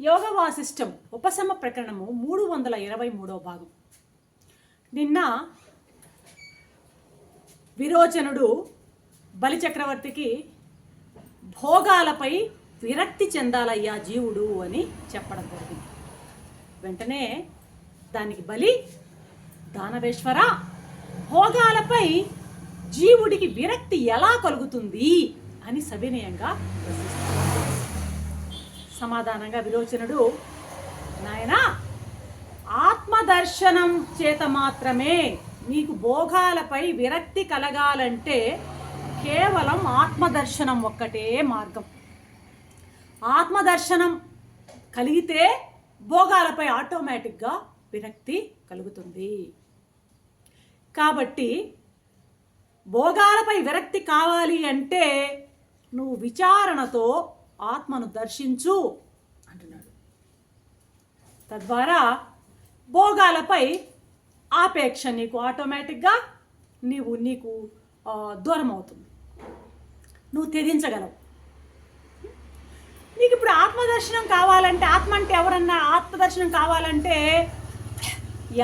యోగ వాసిష్టం ఉపశమ ప్రకరణము మూడు వందల ఇరవై మూడో భాగం. నిన్న విరోచనుడు బలిచక్రవర్తికి భోగాలపై విరక్తి చెందాలయ్యా జీవుడు అని చెప్పడం జరిగింది. వెంటనే దానికి బలి దానవేశ్వర భోగాలపై జీవుడికి విరక్తి ఎలా కలుగుతుంది అని సవినయంగా ప్రశ్నిస్తారు. సమాధానంగా విరోచనుడు నాయనా ఆత్మదర్శనం చేత మాత్రమే నీకు భోగాలపై విరక్తి కలగాలంటే కేవలం ఆత్మదర్శనం ఒక్కటే మార్గం. ఆత్మదర్శనం కలిగితే భోగాలపై ఆటోమేటిక్గా విరక్తి కలుగుతుంది. కాబట్టి భోగాలపై విరక్తి కావాలి అంటే నువ్వు విచారణతో ఆత్మను దర్శించు అంటున్నాడు. తద్వారా భోగాలపై ఆపేక్ష నీకు ఆటోమేటిక్గా నీవు నీకు దూరం అవుతుంది నువ్వు తెరించగలవు నీకు ఇప్పుడు ఆత్మదర్శనం కావాలంటే ఆత్మ అంటే ఎవరన్నా? ఆత్మదర్శనం కావాలంటే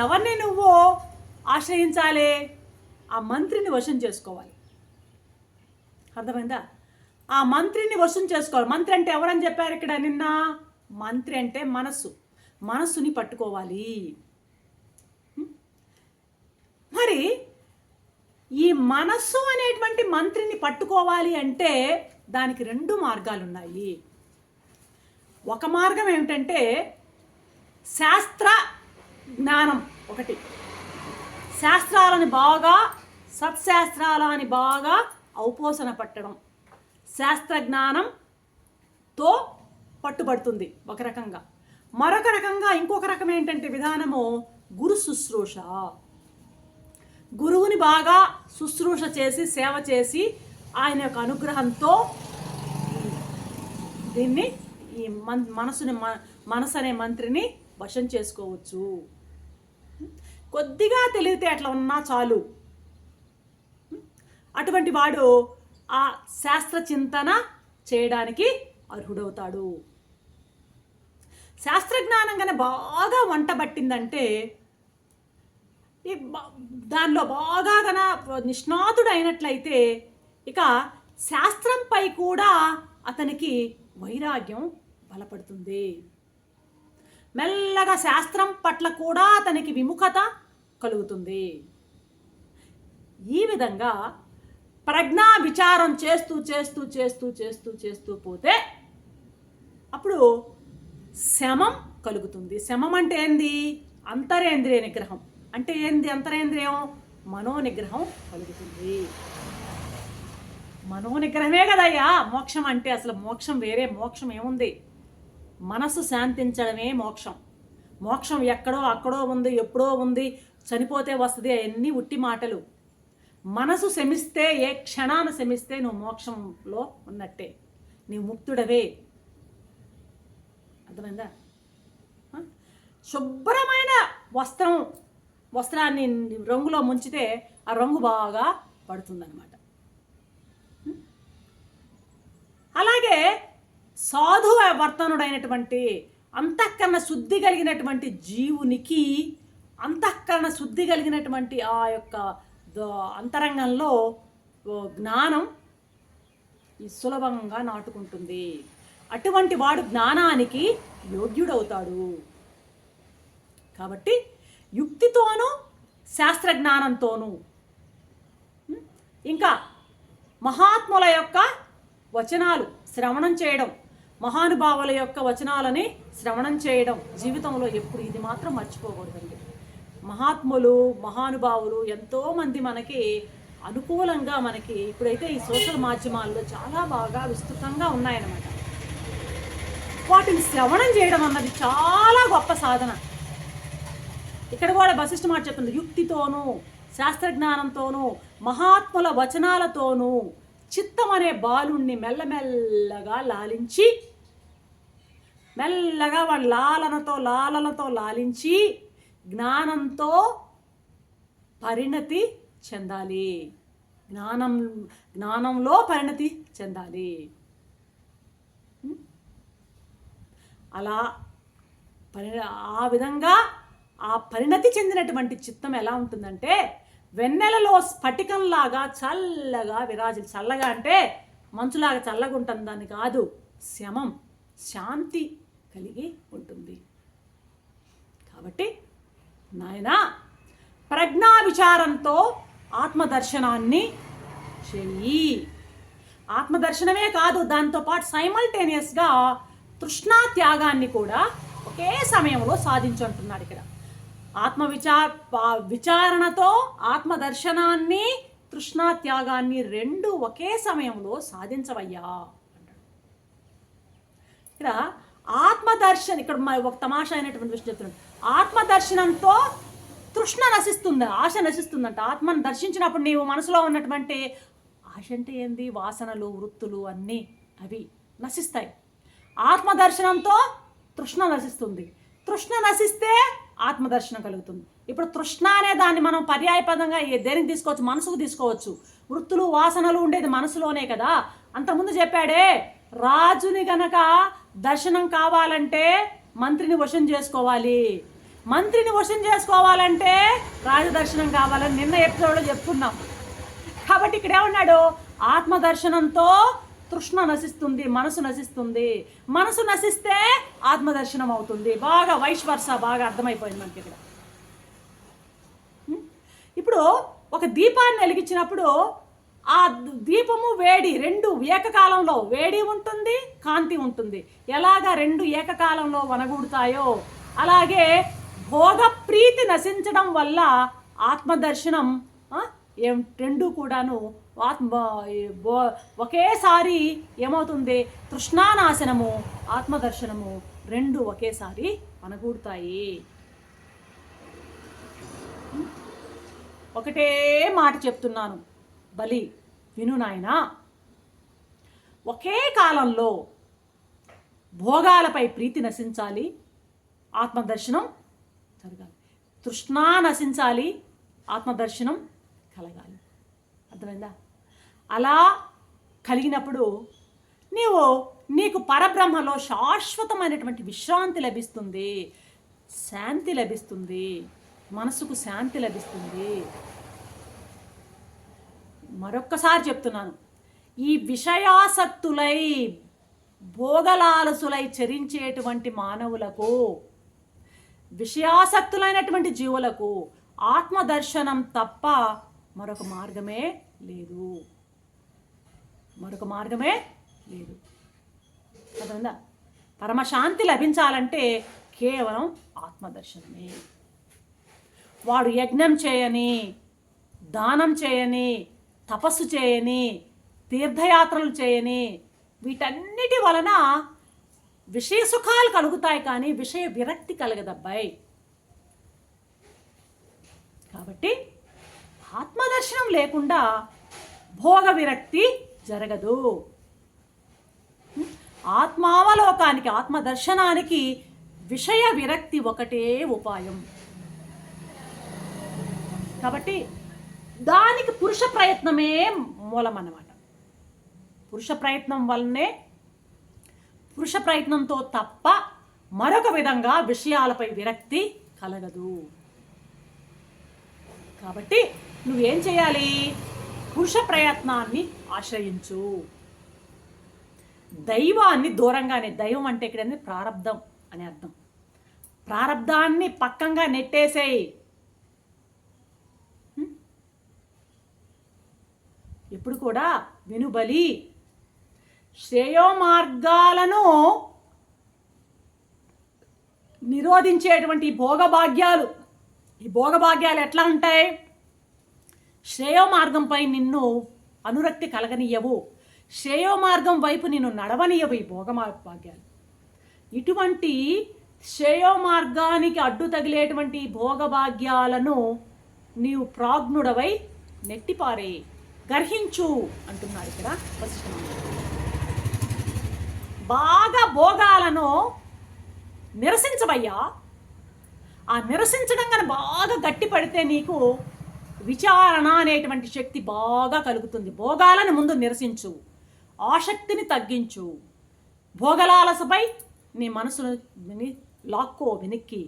ఎవరిని నువ్వు ఆశ్రయించాలి? ఆ మంత్రిని వశం చేసుకోవాలి. అర్థమైందా? ఆ మంత్రిని వశం చేసుకోవాలి. మంత్రి అంటే ఎవరని చెప్పారు ఇక్కడ నిన్న? మంత్రి అంటే మనస్సు. మనస్సుని పట్టుకోవాలి. మరి ఈ మనస్సు అనేటువంటి మంత్రిని పట్టుకోవాలి అంటే దానికి రెండు మార్గాలు ఉన్నాయి ఒక మార్గం ఏమిటంటే శాస్త్ర జ్ఞానం ఒకటి. శాస్త్రాలని బాగా సత్శాస్త్రాలని బాగా ఔపోసన పట్టడం. శాస్త్రజ్ఞానంతో పట్టుబడుతుంది ఒక రకంగా. మరొక రకంగా ఇంకొక రకం ఏంటంటే విధానము గురు శుశ్రూష. గురువుని బాగా శుశ్రూష చేసి సేవ చేసి ఆయన యొక్క అనుగ్రహంతో దీన్ని ఈ మన్ మనసుని మనసు అనే మంత్రిని వశం చేసుకోవచ్చు. కొద్దిగా తెలివితేటలు ఉన్నా చాలు. అటువంటి వాడు ఆ శాస్త్ర చింతన చేయడానికి అర్హుడవుతాడు. శాస్త్రజ్ఞానం కన్నా బాగా వంట పట్టిందంటే ఈ దానిలో బాగా గన నిష్ణాతుడు అయినట్లయితే ఇక శాస్త్రంపై కూడా అతనికి వైరాగ్యం బలపడుతుంది. మెల్లగా శాస్త్రం పట్ల కూడా అతనికి విముఖత కలుగుతుంది. ఈ విధంగా ప్రజ్ఞా విచారం చేస్తూ చేస్తూ చేస్తూ చేస్తూ చేస్తూ పోతే అప్పుడు శమం కలుగుతుంది. శమం అంటే ఏంది? అంతరేంద్రియ నిగ్రహం. అంటే ఏంది అంతరేంద్రియం? మనో నిగ్రహం కలుగుతుంది. మనో నిగ్రహమే కదయ్యా. మోక్షం అంటే అసలు మోక్షం వేరే మోక్షం ఏముంది? మనసు శాంతించడమే మోక్షం. మోక్షం ఎక్కడో అక్కడో ఉంది ఎప్పుడో ఉంది చనిపోతే వస్తుంది అవన్నీ ఉట్టి మాటలు. మనసు శమిస్తే ఏ క్షణాన శమిస్తే నువ్వు మోక్షంలో ఉన్నట్టే. నీవు ముక్తుడవే. అర్థమైందా? శుభ్రమైన వస్త్రం వస్త్రాన్ని రంగులో ముంచితే ఆ రంగు బాగా పడుతుందన్నమాట. అలాగే సాధు వర్తనుడైనటువంటి అంతఃకరణ శుద్ధి కలిగినటువంటి జీవునికి అంతఃకరణ శుద్ధి కలిగినటువంటి ఆ యొక్క అంతరంగంలో జ్ఞానం సులభంగా నాటుకుంటుంది. అటువంటి వాడు జ్ఞానానికి యోగ్యుడవుతాడు. కాబట్టి యుక్తితోనూ శాస్త్రజ్ఞానంతోనూ ఇంకా మహాత్ముల యొక్క వచనాలు శ్రవణం చేయడం మహానుభావుల యొక్క వచనాలని శ్రవణం చేయడం జీవితంలో ఎప్పుడు ఇది మాత్రం మర్చిపోకూడదండి. మహాత్ములు మహానుభావులు ఎంతోమంది మనకి అనుకూలంగా మనకి ఇప్పుడైతే ఈ సోషల్ మాధ్యమాల్లో చాలా బాగా విస్తృతంగా ఉన్నాయన్నమాట. వాటిని శ్రవణం చేయడం అన్నది చాలా గొప్ప సాధన. ఇక్కడ కూడా వశిష్ఠ మాట చెప్తుంది యుక్తితోనూ శాస్త్రజ్ఞానంతోనూ మహాత్ముల వచనాలతోనూ చిత్తం అనే బాలుణ్ణి మెల్లమెల్లగా లాలించి మెల్లగా వాడి లాలనతో లాలనతో లాలించి జ్ఞానంతో పరిణతి చెందాలి. జ్ఞానం జ్ఞానంలో పరిణతి చెందాలి. అలా పరి ఆ విధంగా ఆ పరిణతి చెందినటువంటి చిత్తం ఎలా ఉంటుందంటే వెన్నెలలో స్ఫటికంలాగా చల్లగా విరాజు చల్లగా అంటే మంచులాగా చల్లగా ఉంటుంది దాన్ని కాదు శమం శాంతి కలిగి ఉంటుంది. కాబట్టి నాయనా ప్రజ్ఞా విచారంతో ఆత్మదర్శనాన్ని చెయ్యి. ఆత్మదర్శనమే కాదు దాంతోపాటు సైమల్టేనియస్గా తృష్ణా త్యాగాన్ని కూడా ఒకే సమయంలో సాధించుంటున్నాడు ఇక్కడ. ఆత్మవిచ పా- విచారణతో ఆత్మదర్శనాన్ని తృష్ణా త్యాగాన్ని రెండు ఒకే సమయంలో సాధించవయ్యా అంటాడు. ఇక్కడ ఆత్మదర్శన్ ఇక్కడ ఒక తమాషా అయినటువంటి విషయం చెప్తున్నాడు. ఆత్మదర్శనంతో తృష్ణ నశిస్తుంది ఆశ నశిస్తుందంట. ఆత్మను దర్శించినప్పుడు నీవు మనసులో ఉన్నటువంటి ఆశ అంటే ఏంది? వాసనలు వృత్తులు అన్నీ అవి నశిస్తాయి. ఆత్మదర్శనంతో తృష్ణ నశిస్తుంది. తృష్ణ నశిస్తే ఆత్మదర్శనం కలుగుతుంది. ఇప్పుడు తృష్ణ అనే దాన్ని మనం పర్యాయపదంగా దేనికి తీసుకోవచ్చు? మనసుకు తీసుకోవచ్చు. వృత్తులు వాసనలు ఉండేది మనసులోనే కదా. అంతకుముందు చెప్పాడే రాజుని గనక దర్శనం కావాలంటే మంత్రిని వశం చేసుకోవాలి. మంత్రిని వశం చేసుకోవాలంటే రాజదర్శనం కావాలని నిన్న ఎపిసోడ్లో చెప్తున్నాం కాబట్టి ఇక్కడ ఏమన్నాడు? ఆత్మదర్శనంతో తృష్ణ నశిస్తుంది మనసు నశిస్తుంది. మనసు నశిస్తే ఆత్మదర్శనం అవుతుంది. బాగా వైష్ బాగా అర్థమైపోయింది మనకి ఇక్కడ. ఇప్పుడు ఒక దీపాన్ని వెలిగించినప్పుడు ఆ దీపము వేడి రెండు ఏకకాలంలో వేడి ఉంటుంది కాంతి ఉంటుంది. ఎలాగ రెండు ఏకకాలంలో వనగూడుతాయో అలాగే భోగ ప్రీతి నశించడం వల్ల ఆత్మదర్శనం ఏం రెండు కూడాను ఆత్మ ఒకేసారి ఏమవుతుంది? తృష్ణానాశనము ఆత్మదర్శనము రెండు ఒకేసారి వనగూడుతాయి ఒకటే మాట చెప్తున్నాను. బలి విను నాయనా. ఒకే కాలంలో భోగాలపై ప్రీతి నశించాలి ఆత్మదర్శనం జరగాలి తృష్ణా నశించాలి ఆత్మదర్శనం కలగాలి. అర్థమైందా? అలా కలిగినప్పుడు నీవు నీకు పరబ్రహ్మలో శాశ్వతమైనటువంటి విశ్రాంతి లభిస్తుంది శాంతి లభిస్తుంది మనసుకు శాంతి లభిస్తుంది. మరొక్కసారి చెప్తున్నాను. ఈ విషయాసక్తులై భోగలాలసులై చరించేటువంటి మానవులకు విషయాసక్తులైనటువంటి జీవులకు ఆత్మదర్శనం తప్ప మరొక మార్గమే లేదు. మరొక మార్గమే లేదు. అర్థమైందా? పరమశాంతి లభించాలంటే కేవలం ఆత్మదర్శనమే. వాడు యజ్ఞం చేయని దానం చేయని తపస్సు చేయని తీర్థయాత్రలు చేయని వీటన్నిటి వలన విషయ సుఖాలు కలుగుతాయి కానీ విషయ విరక్తి కలగదబ్బాయి. కాబట్టి ఆత్మదర్శనం లేకుండా భోగ విరక్తి జరగదు. ఆత్మావలోకానికి ఆత్మదర్శనానికి విషయ విరక్తి ఒకటే ఉపాయం. కాబట్టి దానికి పురుష ప్రయత్నమే మూలం అన్నమాట పురుష ప్రయత్నం వల్లనే పురుష ప్రయత్నంతో తప్ప మరొక విధంగా విషయాలపై విరక్తి కలగదు. కాబట్టి నువ్వేం చేయాలి? పురుష ప్రయత్నాన్ని ఆశ్రయించు. దైవాన్ని దూరంగానే దైవం అంటే ఇక్కడ ప్రారంధం ప్రారబ్ధం అని అర్థం. ప్రారబ్ధాన్ని పక్కంగా నెట్టేసేయి. ఎప్పుడు కూడా వినుబలి శ్రేయో మార్గాలను నిరోధించేటువంటి భోగభాగ్యాలు. ఈ భోగభాగ్యాలు ఎట్లా ఉంటాయి? శ్రేయో మార్గంపై నిన్ను అనురక్తి కలగనీయవు. శ్రేయో మార్గం వైపు నిన్ను నడవనీయవు ఈ భోగ భాగ్యాలు ఇటువంటి శ్రేయో మార్గానికి అడ్డు తగిలేటువంటి భోగభాగ్యాలను నీవు ప్రాజ్ఞుడవై నెట్టిపారే గర్హించు అంటున్నాడు ఇక్కడ వశిష్ఠ బాగా భోగాలను నిరసించవయ్యా. ఆ నిరసించడం కానీ బాగా గట్టి పడితే నీకు విచారణ అనేటువంటి శక్తి బాగా కలుగుతుంది. భోగాలను ముందు నిరసించు. ఆసక్తిని తగ్గించు. భోగలాలసపై నీ మనసును లాక్కో వెనక్కి.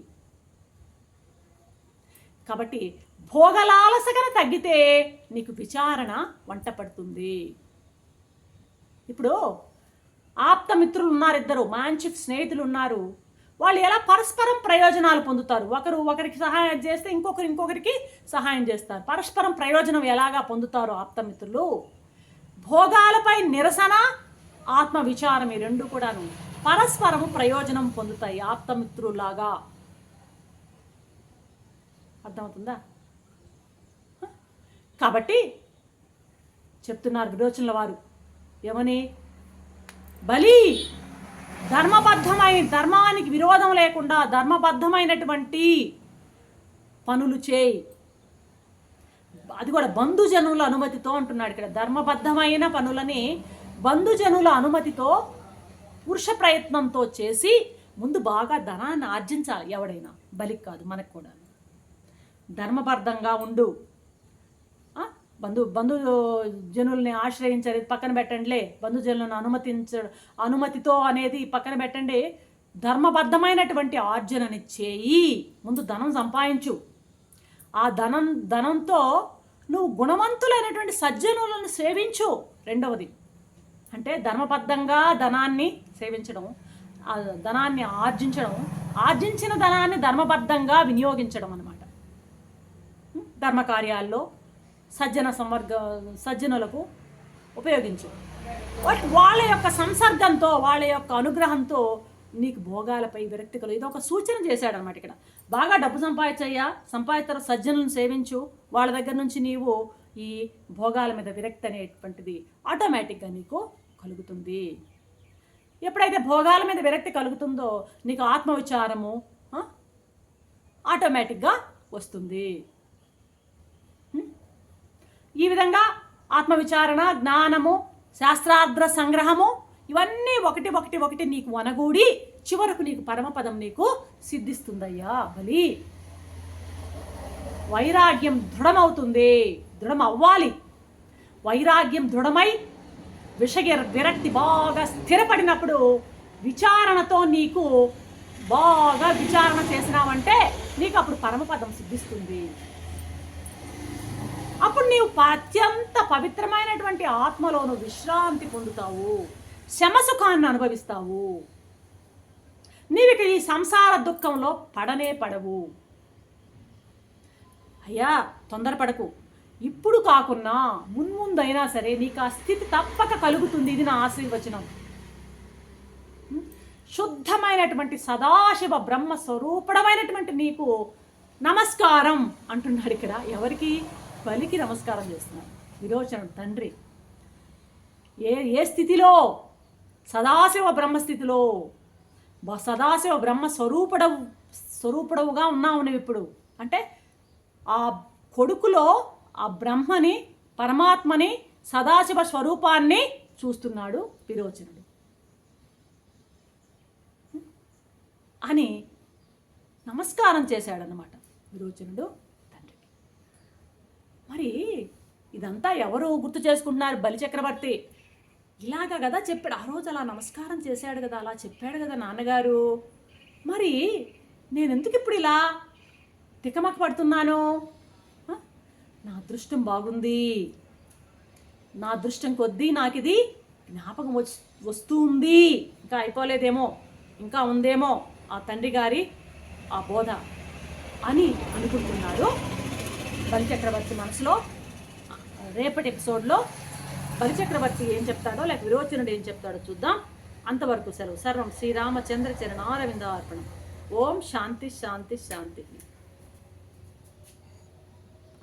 కాబట్టి భోగలాలసగా తగ్గితే నీకు విచారణ వంట పడుతుంది ఇప్పుడు ఆప్తమిత్రులు ఉన్నారు ఇద్దరు మంచి స్నేహితులు ఉన్నారు వాళ్ళు ఎలా పరస్పరం ప్రయోజనాలు పొందుతారు? ఒకరు ఒకరికి సహాయం చేస్తే ఇంకొకరు ఇంకొకరికి సహాయం చేస్తారు. పరస్పరం ప్రయోజనం ఎలాగా పొందుతారు ఆప్తమిత్రులు? భోగాలపై నిరసన ఆత్మ విచారం ఈ రెండు కూడాను పరస్పరము ప్రయోజనం పొందుతాయి ఆప్తమిత్రులాగా. అర్థమవుతుందా? కాబట్టి చెప్తున్నారు విరోచనల వారు. ఏమని? బలి. ధర్మబద్ధమైన ధర్మానికి విరోధం లేకుండా ధర్మబద్ధమైనటువంటి పనులు చేయి. అది కూడా బంధుజనుల అనుమతితో అంటున్నాడు ఇక్కడ. ధర్మబద్ధమైన పనులని బంధుజనుల అనుమతితో పురుష ప్రయత్నంతో చేసి ముందు బాగా ధనాన్ని ఆర్జించాలి ఎవడైనా. బలికి కాదు మనకు కూడా ధర్మబద్ధంగా ఉండు. బంధు బంధు జనుల్ని ఆశ్రయించాలి పక్కన పెట్టండిలే. బంధుజనులను అనుమతించ అనుమతితో అనేది పక్కన పెట్టండి. ధర్మబద్ధమైనటువంటి ఆర్జనని చేయి. ముందు ధనం సంపాదించు. ఆ ధనం ధనంతో నువ్వు గుణవంతులైనటువంటి సజ్జనులను సేవించు. రెండవది అంటే ధర్మబద్ధంగా ధనాన్ని సేవించడం ఆ ధనాన్ని ఆర్జించడం ఆర్జించిన ధనాన్ని ధర్మబద్ధంగా వినియోగించడం అనమాట ధర్మకార్యాల్లో సజ్జన సంవర్గ సజ్జనులకు ఉపయోగించు. వాళ్ళ యొక్క సంసర్గంతో వాళ్ళ యొక్క అనుగ్రహంతో నీకు భోగాలపై విరక్తి కలుగు. ఇది ఒక సూచన చేశాడు అనమాట ఇక్కడ. బాగా డబ్బు సంపాదించయ్యా సంపాదితర సజ్జనులను సేవించు. వాళ్ళ దగ్గర నుంచి నీవు ఈ భోగాల మీద విరక్తి అనేటువంటిది ఆటోమేటిక్గా నీకు కలుగుతుంది. ఎప్పుడైతే భోగాల మీద విరక్తి కలుగుతుందో నీకు ఆత్మవిచారము ఆటోమేటిక్గా వస్తుంది. ఈ విధంగా ఆత్మవిచారణ జ్ఞానము శాస్త్రార్థ సంగ్రహము ఇవన్నీ ఒకటి ఒకటి ఒకటి నీకు వనగూడి చివరకు నీకు పరమపదం నీకు సిద్ధిస్తుందయ్యా. బలి. వైరాగ్యం దృఢమవుతుంది. దృఢం అవ్వాలి వైరాగ్యం దృఢమై విషయ విరక్తి బాగా స్థిరపడినప్పుడు విచారణతో నీకు బాగా విచారణ చేసినావంటే నీకు అప్పుడు పరమపదం సిద్ధిస్తుంది. అప్పుడు నీవు అత్యంత పవిత్రమైనటువంటి ఆత్మలోను విశ్రాంతి పొందుతావు. శమసుఖాన్ని అనుభవిస్తావు. నీవిక ఈ సంసార దుఃఖంలో పడనే పడవు. అయ్యా తొందరపడకు. ఇప్పుడు కాకున్నా మున్ముందైనా సరే నీకు ఆ స్థితి తప్పక కలుగుతుంది. ఇది నా ఆశీర్వచనం. శుద్ధమైనటువంటి సదాశివ బ్రహ్మ స్వరూపడమైనటువంటి నీకు నమస్కారం అంటున్నాడు ఇక్కడ. ఎవరికి? బలికి నమస్కారం చేస్తున్నాడు విరోచనుడు తండ్రి. ఏ ఏ స్థితిలో? సదాశివ బ్రహ్మస్థితిలో. సదాశివ బ్రహ్మ స్వరూపడవు స్వరూపడవుగా ఉన్నావు నువ్వు ఇప్పుడు. అంటే ఆ కొడుకులో ఆ బ్రహ్మని పరమాత్మని సదాశివ స్వరూపాన్ని చూస్తున్నాడు విరోచనుడు. అని నమస్కారం చేశాడనమాట విరోచనుడు. మరి ఇదంతా ఎవరు గుర్తు చేసుకుంటున్నారు బలి చక్రవర్తి. ఇలాగా కదా చెప్పాడు. ఆ రోజు అలా నమస్కారం చేశాడు కదా అలా చెప్పాడు కదా నాన్నగారు. మరి నేను ఎందుకు ఇప్పుడు ఇలా తికమక పడుతున్నాను? నా అదృష్టం బాగుంది. నా అదృష్టం కొద్దీ నాకు ఇది జ్ఞాపకం వచ్చి వస్తూ ఉంది ఇంకా అయిపోలేదేమో ఇంకా ఉందేమో ఆ తండ్రి గారి ఆ బోధ అని అనుకుంటున్నాడు బలిచక్రవర్తి మనసులో రేపటి ఎపిసోడ్లో బలిచక్రవర్తి ఏం చెప్తాడో లేక విరోచనుడు ఏం చెప్తాడో చూద్దాం. అంతవరకు సెలవు. సర్వం శ్రీరామచంద్ర చరణారవింద ఓం శాంతి శాంతి శాంతి.